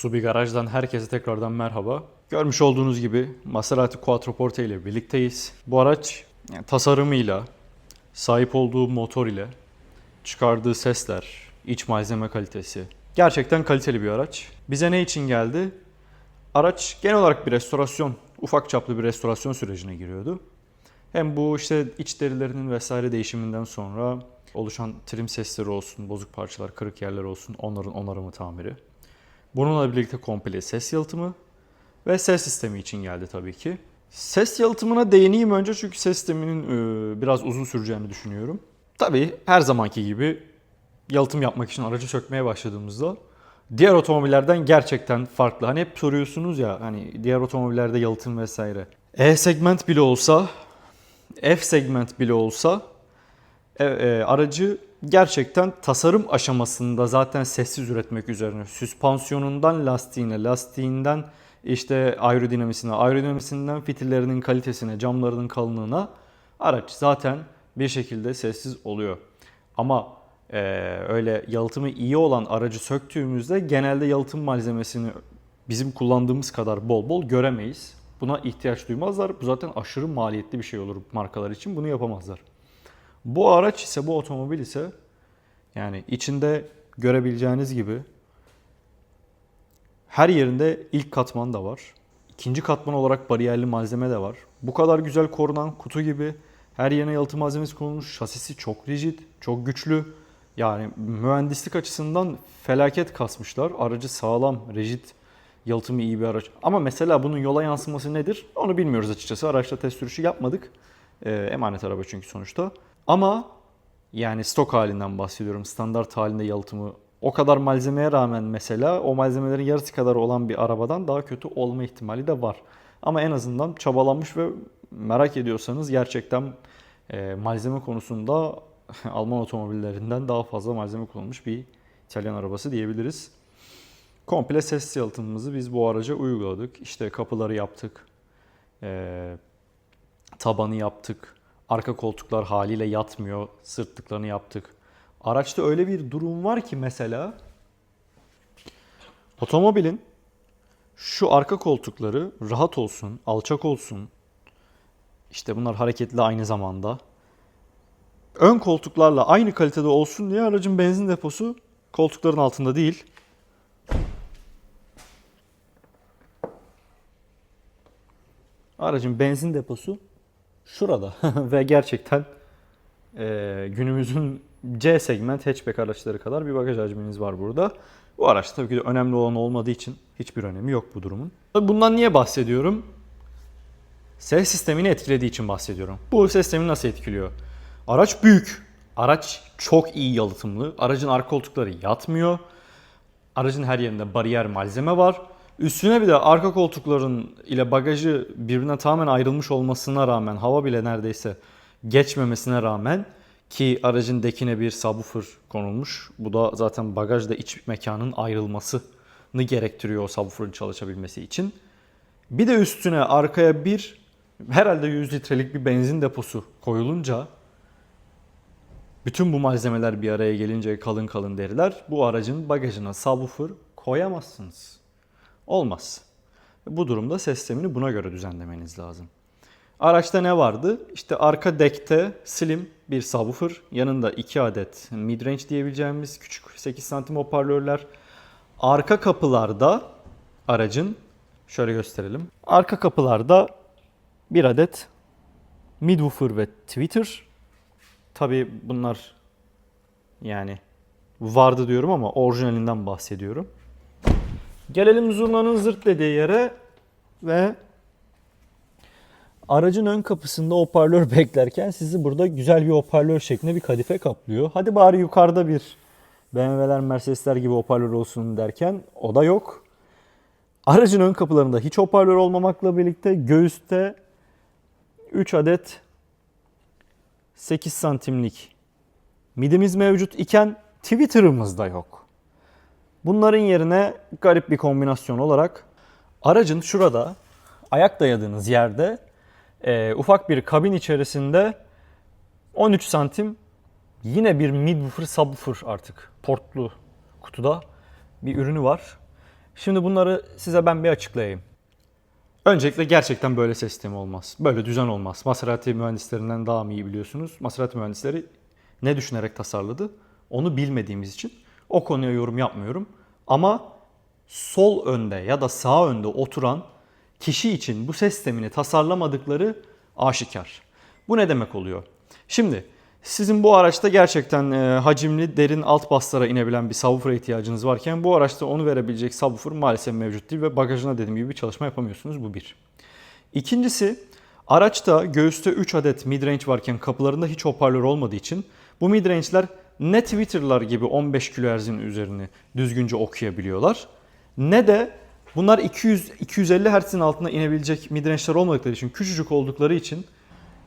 Subi Garaj'dan herkese tekrardan merhaba. Görmüş olduğunuz gibi Maserati Quattroporte ile birlikteyiz. Bu araç tasarımıyla, sahip olduğu motor ile, çıkardığı sesler, iç malzeme kalitesi gerçekten kaliteli bir araç. Bize ne için geldi? Araç genel olarak bir restorasyon, ufak çaplı bir restorasyon sürecine giriyordu. Hem bu işte iç derilerinin vesaire değişiminden sonra oluşan trim sesleri olsun, bozuk parçalar, kırık yerler olsun onların onarımı tamiri. Bununla birlikte komple ses yalıtımı ve ses sistemi için geldi tabii ki. Ses yalıtımına değineyim önce çünkü ses sisteminin e, biraz uzun süreceğini düşünüyorum. Tabii her zamanki gibi yalıtım yapmak için aracı sökmeye başladığımızda diğer otomobillerden gerçekten farklı. Hani hep soruyorsunuz ya hani diğer otomobillerde yalıtım vesaire. E segment bile olsa, F segment bile olsa e, e, aracı gerçekten tasarım aşamasında zaten sessiz üretmek üzerine. Süspansiyonundan lastiğine, lastiğinden işte aerodinamisine, aerodinamisinden fitillerinin kalitesine, camlarının kalınlığına araç zaten bir şekilde sessiz oluyor. Ama e, öyle yalıtımı iyi olan aracı söktüğümüzde genelde yalıtım malzemesini bizim kullandığımız kadar bol bol göremeyiz. Buna ihtiyaç duymazlar. Bu zaten aşırı maliyetli bir şey olur markalar için. Bunu yapamazlar. Bu araç ise bu otomobil ise yani içinde görebileceğiniz gibi her yerinde ilk katman da var. İkinci katman olarak bariyerli malzeme de var. Bu kadar güzel korunan kutu gibi her yerine yalıtım malzemesi konulmuş. Şasisi çok rigid, çok güçlü. Yani mühendislik açısından felaket kasmışlar. Aracı sağlam, rigid, yalıtımı iyi bir araç. Ama mesela bunun yola yansıması nedir? Onu bilmiyoruz açıkçası. Araçta test sürüşü yapmadık. Ee, emanet araba çünkü sonuçta. Ama yani stok halinden bahsediyorum. Standart halinde yalıtımı o kadar malzemeye rağmen mesela o malzemelerin yarısı kadar olan bir arabadan daha kötü olma ihtimali de var. Ama en azından çabalanmış ve merak ediyorsanız gerçekten e, malzeme konusunda Alman otomobillerinden daha fazla malzeme kullanılmış bir İtalyan arabası diyebiliriz. Komple ses yalıtımımızı biz bu araca uyguladık. İşte kapıları yaptık. E, tabanı yaptık. Arka koltuklar haliyle yatmıyor. Sırtlıklarını yaptık. Araçta öyle bir durum var ki mesela otomobilin şu arka koltukları rahat olsun, alçak olsun. İşte bunlar hareketli aynı zamanda. Ön koltuklarla aynı kalitede olsun diye aracın benzin deposu koltukların altında değil. Aracın benzin deposu şurada ve gerçekten e, günümüzün C segment hatchback araçları kadar bir bagaj hacminiz var burada. Bu araç tabii ki de önemli olan olmadığı için hiçbir önemi yok bu durumun. Tabii Bundan niye bahsediyorum? Ses sistemini etkilediği için bahsediyorum. Bu ses sistemi nasıl etkiliyor? Araç büyük. Araç çok iyi yalıtımlı. Aracın arka koltukları yatmıyor. Aracın her yerinde bariyer malzeme var. Üstüne bir de arka koltukların ile bagajı birbirinden tamamen ayrılmış olmasına rağmen hava bile neredeyse geçmemesine rağmen ki aracın dekine bir subwoofer konulmuş. Bu da zaten bagajda iç mekanın ayrılmasını gerektiriyor o subwoofer'ın çalışabilmesi için. Bir de üstüne arkaya bir herhalde 100 litrelik bir benzin deposu koyulunca bütün bu malzemeler bir araya gelince kalın kalın deriler bu aracın bagajına subwoofer koyamazsınız. Olmaz. Bu durumda ses sistemini buna göre düzenlemeniz lazım. Araçta ne vardı? İşte arka dekte slim bir subwoofer, yanında 2 adet midrange diyebileceğimiz küçük 8 santim hoparlörler. Arka kapılarda aracın şöyle gösterelim. Arka kapılarda bir adet midwoofer ve tweeter. Tabii bunlar yani vardı diyorum ama orijinalinden bahsediyorum. Gelelim zurnanın zırt dediği yere ve aracın ön kapısında hoparlör beklerken sizi burada güzel bir hoparlör şeklinde bir kadife kaplıyor. Hadi bari yukarıda bir BMW'ler, Mercedesler gibi hoparlör olsun derken o da yok. Aracın ön kapılarında hiç hoparlör olmamakla birlikte göğüste 3 adet 8 santimlik midimiz mevcut iken Twitter'ımız da yok. Bunların yerine garip bir kombinasyon olarak aracın şurada ayak dayadığınız yerde e, ufak bir kabin içerisinde 13 santim yine bir midwoofer subwoofer artık portlu kutuda bir ürünü var. Şimdi bunları size ben bir açıklayayım. Öncelikle gerçekten böyle ses sistemi olmaz. Böyle düzen olmaz. Maserati mühendislerinden daha mı iyi biliyorsunuz? Maserati mühendisleri ne düşünerek tasarladı? Onu bilmediğimiz için o konuya yorum yapmıyorum. Ama sol önde ya da sağ önde oturan kişi için bu ses sistemini tasarlamadıkları aşikar. Bu ne demek oluyor? Şimdi sizin bu araçta gerçekten e, hacimli, derin alt baslara inebilen bir subwoofer ihtiyacınız varken bu araçta onu verebilecek subwoofer maalesef mevcut değil ve bagajına dediğim gibi bir çalışma yapamıyorsunuz. Bu bir. İkincisi araçta göğüste 3 adet midrange varken kapılarında hiç hoparlör olmadığı için bu midrange'ler ne Twitter'lar gibi 15 kHz'in üzerini düzgünce okuyabiliyorlar ne de bunlar 200 250 Hz'in altına inebilecek midrange'ler olmadıkları için küçücük oldukları için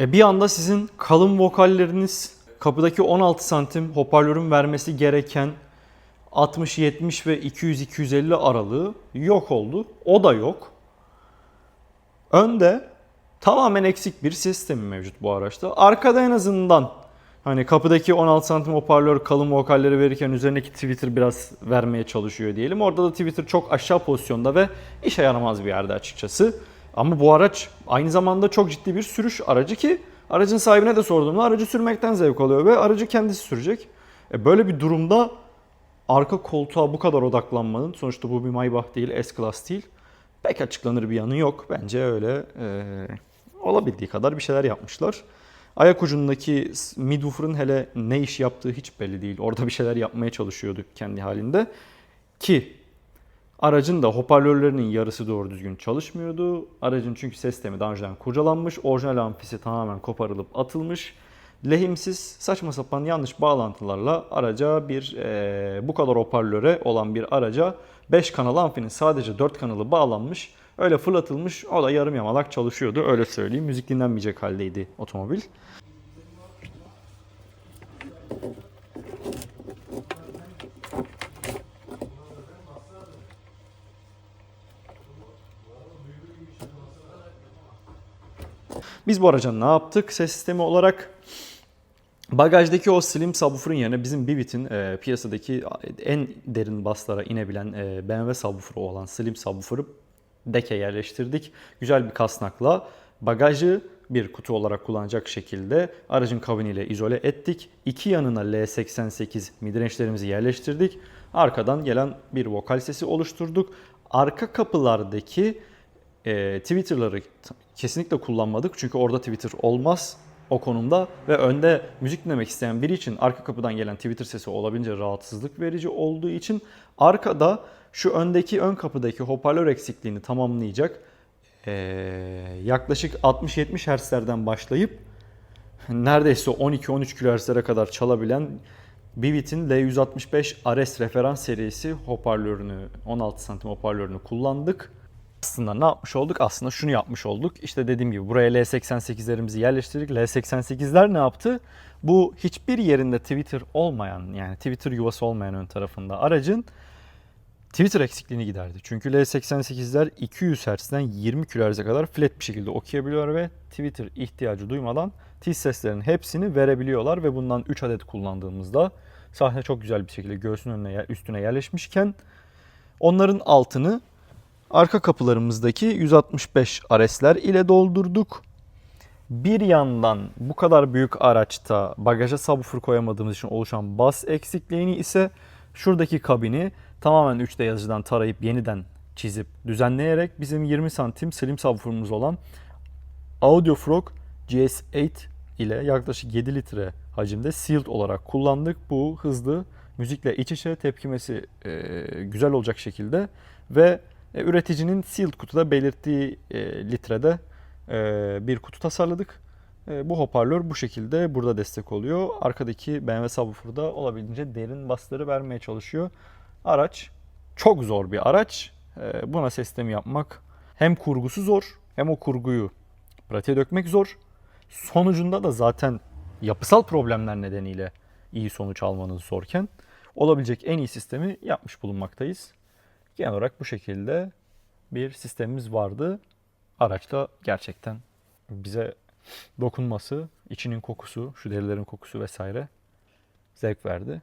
e bir anda sizin kalın vokalleriniz kapıdaki 16 santim hoparlörün vermesi gereken 60, 70 ve 200-250 aralığı yok oldu. O da yok. Önde tamamen eksik bir sistemi mevcut bu araçta. Arkada en azından hani kapıdaki 16 santim hoparlör kalın vokalleri verirken üzerindeki Twitter biraz vermeye çalışıyor diyelim. Orada da Twitter çok aşağı pozisyonda ve işe yaramaz bir yerde açıkçası. Ama bu araç aynı zamanda çok ciddi bir sürüş aracı ki aracın sahibine de sorduğumda aracı sürmekten zevk alıyor ve aracı kendisi sürecek. E böyle bir durumda arka koltuğa bu kadar odaklanmanın sonuçta bu bir Maybach değil, S-Class değil. Pek açıklanır bir yanı yok. Bence öyle e, olabildiği kadar bir şeyler yapmışlar. Ayak ucundaki midwoofer'ın hele ne iş yaptığı hiç belli değil. Orada bir şeyler yapmaya çalışıyordu kendi halinde. Ki aracın da hoparlörlerinin yarısı doğru düzgün çalışmıyordu. Aracın çünkü sistemi daha önceden kurcalanmış. Orijinal amfisi tamamen koparılıp atılmış. Lehimsiz saçma sapan yanlış bağlantılarla araca bir e, bu kadar hoparlöre olan bir araca 5 kanal amfinin sadece 4 kanalı bağlanmış. Öyle fırlatılmış. O da yarım yamalak çalışıyordu. Öyle söyleyeyim. Müzik dinlenmeyecek haldeydi otomobil. Biz bu araca ne yaptık ses sistemi olarak? Bagajdaki o slim subwoofer'ın yerine bizim Bivit'in e, piyasadaki en derin baslara inebilen e, BMW subwoofer'ı olan slim subwoofer'ı deke yerleştirdik. Güzel bir kasnakla bagajı bir kutu olarak kullanacak şekilde aracın kabiniyle izole ettik. İki yanına L88 midrange'lerimizi yerleştirdik. Arkadan gelen bir vokal sesi oluşturduk. Arka kapılardaki e, Twitter'ları kesinlikle kullanmadık. Çünkü orada Twitter olmaz o konumda ve önde müzik dinlemek isteyen biri için arka kapıdan gelen Twitter sesi olabildiğince rahatsızlık verici olduğu için arkada şu öndeki ön kapıdaki hoparlör eksikliğini tamamlayacak e, yaklaşık 60-70 Hz'lerden başlayıp neredeyse 12-13 kHz'lere kadar çalabilen Bivit'in L165 RS referans serisi hoparlörünü 16 santim hoparlörünü kullandık. Aslında ne yapmış olduk? Aslında şunu yapmış olduk. İşte dediğim gibi buraya L88'lerimizi yerleştirdik. L88'ler ne yaptı? Bu hiçbir yerinde Twitter olmayan yani Twitter yuvası olmayan ön tarafında aracın Twitter eksikliğini giderdi. Çünkü L88'ler 200 Hz'den 20 kHz'e kadar flat bir şekilde okuyabiliyor ve Twitter ihtiyacı duymadan tiz seslerin hepsini verebiliyorlar ve bundan 3 adet kullandığımızda sahne çok güzel bir şekilde göğsün önüne üstüne yerleşmişken onların altını arka kapılarımızdaki 165 RS'ler ile doldurduk. Bir yandan bu kadar büyük araçta bagaja subwoofer koyamadığımız için oluşan bas eksikliğini ise şuradaki kabini tamamen 3D yazıcıdan tarayıp yeniden çizip düzenleyerek bizim 20 santim slim subwoofer'ımız olan Audiofrog GS8 ile yaklaşık 7 litre hacimde sealed olarak kullandık. Bu hızlı müzikle iç içe tepkimesi e, güzel olacak şekilde ve e, üreticinin sealed kutuda belirttiği e, litrede e, bir kutu tasarladık. E, bu hoparlör bu şekilde burada destek oluyor. Arkadaki BMW subwoofer'da olabildiğince derin basları vermeye çalışıyor. Araç çok zor bir araç. E, buna sistemi yapmak hem kurgusu zor hem o kurguyu pratiğe dökmek zor. Sonucunda da zaten yapısal problemler nedeniyle iyi sonuç almanız zorken olabilecek en iyi sistemi yapmış bulunmaktayız. Genel olarak bu şekilde bir sistemimiz vardı. Araçta gerçekten bize dokunması, içinin kokusu, şu derilerin kokusu vesaire zevk verdi.